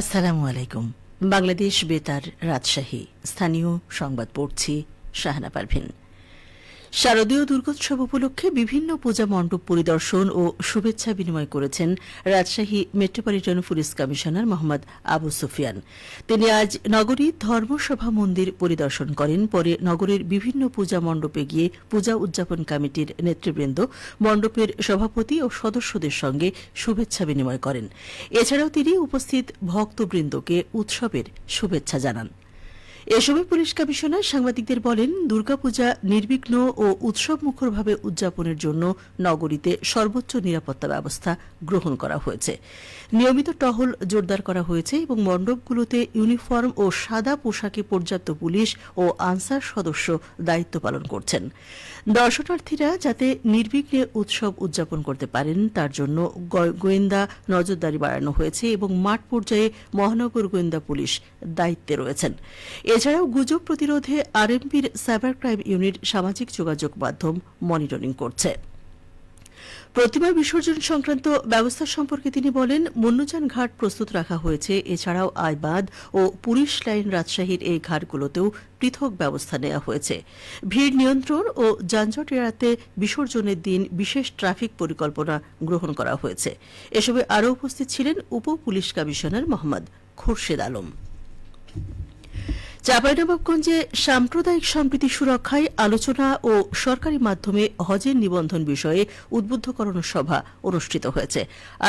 আসসালামু আলাইকুম। বাংলাদেশ বেতার রাজশাহী। স্থানীয় সংবাদ পড়ছি শাহানা পারভিন শারদীয় দুর্গোৎসব উপলক্ষে বিভিন্ন পূজা মণ্ডপ পরিদর্শন ও শুভেচ্ছা বিনিময় করেছেন Rajshahi metropolitan police commissioner Mohammad Abu Sufian. তিনি আজ নগরীর ধর্মসভা মন্দির পরিদর্শন করেন। পরে নগরীর বিভিন্ন পূজা মণ্ডপে গিয়ে পূজা উদযাপন কমিটির নেতৃবৃন্দ, মণ্ডপের সভাপতি ও সদস্যদের সঙ্গে শুভেচ্ছা বিনিময় করেন। এছাড়াও তিনি উপস্থিত ভক্তবৃন্দকে উৎসবের শুভেচ্ছা জানান। এ সময় পুলিশ কমিশনার সাংবাদিকদের বলেন, দুর্গাপূজা নির্বিঘ্ন ও উৎসবমুখরভাবে উদযাপনের জন্য নগরীতে সর্বোচ্চ নিরাপত্তা ব্যবস্থা গ্রহণ করা হয়েছে। নিয়মিত টহল জোরদার করা হয়েছে এবং মণ্ডপগুলোতে ইউনিফর্ম ও সাদা পোশাকে পর্যাপ্ত পুলিশ ও আনসার সদস্য দায়িত্ব পালন করছেন। দর্শনার্থীরা যাতে নির্বিঘ্নে উৎসব উদযাপন করতে পারেন, তার জন্য গোয়েন্দা নজরদারি বাড়ানো হয়েছে এবং মাঠ পর্যায়ে মহানগর গোয়েন্দা পুলিশ দায়িত্বে রয়েছেন। এছাড়াও গুজব প্রতিরোধে আরএমপির সাইবার ক্রাইম ইউনিট সামাজিক যোগাযোগ মাধ্যম মনিটরিং করছে। প্রতিমা বিসর্জন সংক্রান্ত ব্যবস্থা সম্পর্কে তিনি বলেন মন্যযান ঘাট প্রস্তুত রাখা হয়েছে। এছাড়াও আইবাদ ও পুলিশ লাইন রাজশাহীর এই ঘাটগুলোতেও পৃথক ব্যবস্থা নেওয়া হয়েছে। ভিড় নিয়ন্ত্রণ ও যানজট এড়াতে বিসর্জনের দিন বিশেষ ট্রাফিক পরিকল্পনা গ্রহণ করা হয়েছে। এসবে আরও উপস্থিত ছিলেন উপ পুলিশ কমিশনার মোহাম্মদ খোরশেদ আলম। চাঁপাইনবাবগঞ্জে সাম্প্রদায়িক সম্প্রীতি সুরক্ষায় আলোচনা ও সরকারি মাধ্যমে হজের নিবন্ধন বিষয়ে উদ্বুদ্ধকরণ সভা অনুষ্ঠিত হয়েছে।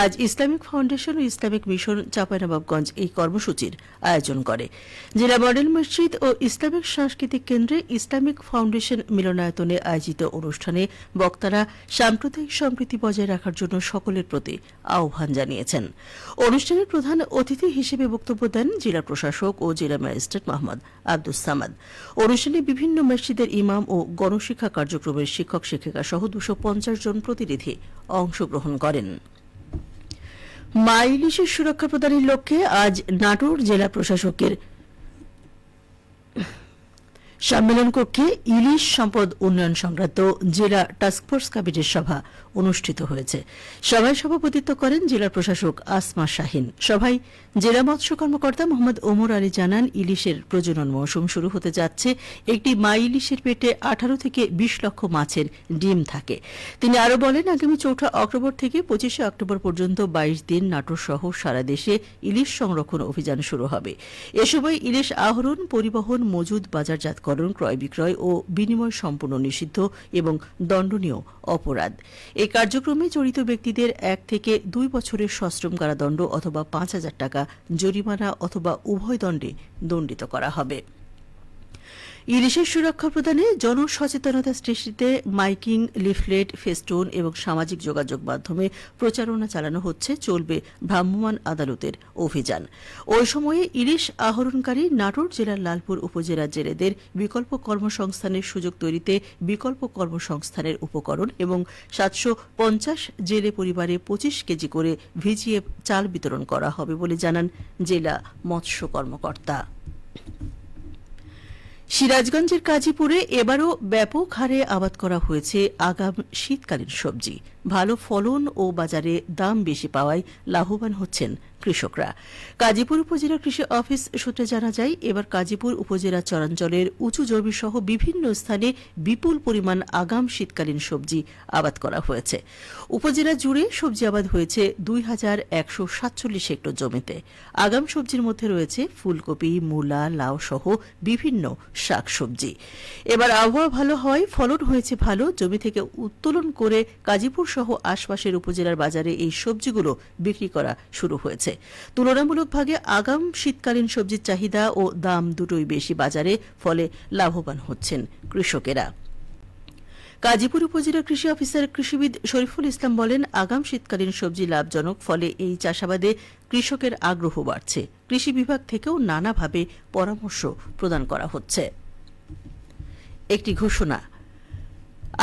আজ ইসলামিক ফাউন্ডেশন ও ইসলামিক মিশন চাঁপাইনবাবগঞ্জ এই কর্মসূচির আয়োজন করে। জেলা মডেল মসজিদ ও ইসলামিক সাংস্কৃতিক কেন্দ্রে ইসলামিক ফাউন্ডেশন মিলনায়তনে আয়োজিত অনুষ্ঠানে বক্তারা সাম্প্রদায়িক সম্প্রীতি বজায় রাখার জন্য সকলের প্রতি আহ্বান জানিয়েছেন। অনুষ্ঠানের প্রধান অতিথি হিসেবে বক্তব্য দেন জেলা প্রশাসক ও জেলা ম্যাজিস্ট্রেট মোহাম্মদ আব্দুস সামাদ। অনুষ্ঠানে বিভিন্ন মসজিদের ইমাম ও গণশিক্ষা কার্যক্রমের শিক্ষক, শিক্ষিকা সহ দুশো পঞ্চাশ জন প্রতিনিধি অংশগ্রহণ করেন। মা ইলিশের সুরক্ষা প্রদানের লক্ষ্যে আজ নাটোর জেলা প্রশাসকের সম্মেলন কক্ষে ইলিশ সম্পদ উন্নয়ন সংক্রান্ত জেলা টাস্কফোর্স কমিটির সভা অনুষ্ঠিত হয়েছে। সভায় সভাপতিত্ব করেন জেলা প্রশাসক আসমা শাহিন। সভায় জেলা মৎস্য কর্মকর্তা মোহাম্মদ ওমর আলী জানান, ইলিশের প্রজনন মৌসুম শুরু হতে যাচ্ছে। একটি মা ইলিশের পেটে আঠারো থেকে বিশ লক্ষ মাছের ডিম থাকে। তিনি আরও বলেন, আগামী চৌঠা অক্টোবর থেকে পঁচিশে অক্টোবর পর্যন্ত বাইশ দিন নাটোর সহ সারা দেশে ইলিশ সংরক্ষণ অভিযান শুরু হবে। এ সময় ইলিশ আহরণ, পরিবহন, মজুদ বাজারজাতকরণ ক্রয় বিক্রয় ও বিনিময় সম্পূর্ণ নিষিদ্ধ এবং দণ্ডনীয় অপরাধ। এই কার্যক্রমে জড়িত ব্যক্তিদের এক থেকে দুই বছরের সশ্রম কারাদণ্ড অথবা পাঁচ হাজার টাকা জরিমানা অথবা উভয় দণ্ডে দণ্ডিত করা হবে। ইলিশের সুরক্ষা প্রদানে জনসচেতনতা সৃষ্টিতে মাইকিং, লিফলেট, ফেস্টুন এবং সামাজিক যোগাযোগ মাধ্যমে প্রচারণা চালানো হচ্ছে, চলবে ভ্রাম্যমাণ আদালতের অভিযান। ওই সময়ে ইলিশ আহরণকারী নাটোর জেলার লালপুর উপজেলার জেলেদের বিকল্প কর্মসংস্থানের সুযোগ তৈরিতে বিকল্প কর্মসংস্থানের উপকরণ এবং সাতশো পঞ্চাশ জেলে পরিবারে পঁচিশ কেজি করে ভিজিএ চাল বিতরণ করা হবে বলে জানান জেলা মৎস্য কর্মকর্তা। সিরাজগঞ্জের কাজীপুরে এবারও ব্যাপক হারে আবাদ করা হয়েছে আগাম শীতকালীন সবজি। ভালো ফলন ও বাজারে দাম বেশি পাওয়ায় লাভবান হচ্ছেন কৃষকরা। কাজীপুর উপজেলা কৃষি অফিস সূত্রে জানা যায়, এবার কাজীপুর উপজেলা চরাঞ্চলের উঁচু জমি সহ বিভিন্ন স্থানে বিপুল পরিমাণ আগাম শীতকালীন সবজি আবাদ করা হয়েছে। উপজেলা জুড়ে সবজি আবাদ হয়েছে দুই হাজার একশো সাতচল্লিশ হেক্টর জমিতে। আগাম সবজির মধ্যে রয়েছে ফুলকপি, মূলা, লাউ সহ বিভিন্ন শাকসবজি। এবার আবহাওয়া ভালো হয়, ফলন হয়েছে ভালো, জমি থেকে উত্তোলন করে কাজীপুর সহ আশপাশের উপজেলার বাজারে এই সবজিগুলো বিক্রি করা শুরু হয়েছে। তুলনামূলকভাবে আগাম শীতকালীন সবজির চাহিদা ও দাম দুটোই বেশি বাজারে, ফলে লাভবান হচ্ছেন কৃষকেরা। কাজীপুর উপজেলা কৃষি অফিসার কৃষিবিদ শরীফুল ইসলাম বলেন, আগাম শীতকালীন সবজি লাভজনক, ফলে এই চাষাবাদে কৃষকের আগ্রহ বাড়ছে। কৃষি বিভাগ থেকেও নানাভাবে পরামর্শ প্রদান করা হচ্ছে। একটি ঘোষণা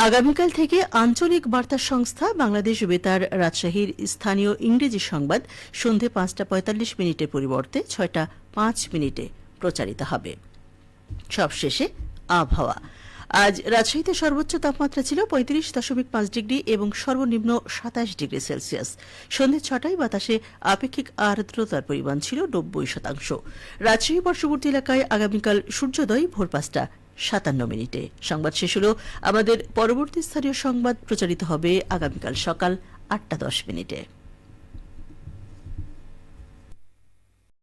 আগামীকাল থেকে আঞ্চলিক বার্তা সংস্থা বাংলাদেশ বেতার রাজশাহীর স্থানীয় ইংরেজি সংবাদ সন্ধে পাঁচটা পঁয়তাল্লিশ মিনিটের পরিবর্তে ছয়টা পাঁচ মিনিটে প্রচারিত হবে। সবশেষে আবহাওয়া। আজ রাজশাহীতে সর্বোচ্চ তাপমাত্রা ছিল পঁয়ত্রিশ দশমিক পাঁচ ডিগ্রি এবং সর্বনিম্ন সাতাশ ডিগ্রি সেলসিয়াস। সন্ধ্যে ছটায় বাতাসে আপেক্ষিক আর্দ্রতার পরিমাণ ছিল নব্বই শতাংশ। রাজশাহী পার্শ্ববর্তী এলাকায় আগামীকাল সূর্যোদয় ভোর পাঁচটা। সাতান্ন মিনিটে। সংবাদ শেষ হল। আমাদের পরবর্তী স্থানীয় সংবাদ প্রচারিত হবে আগামীকাল সকাল আটটা দশ মিনিটে।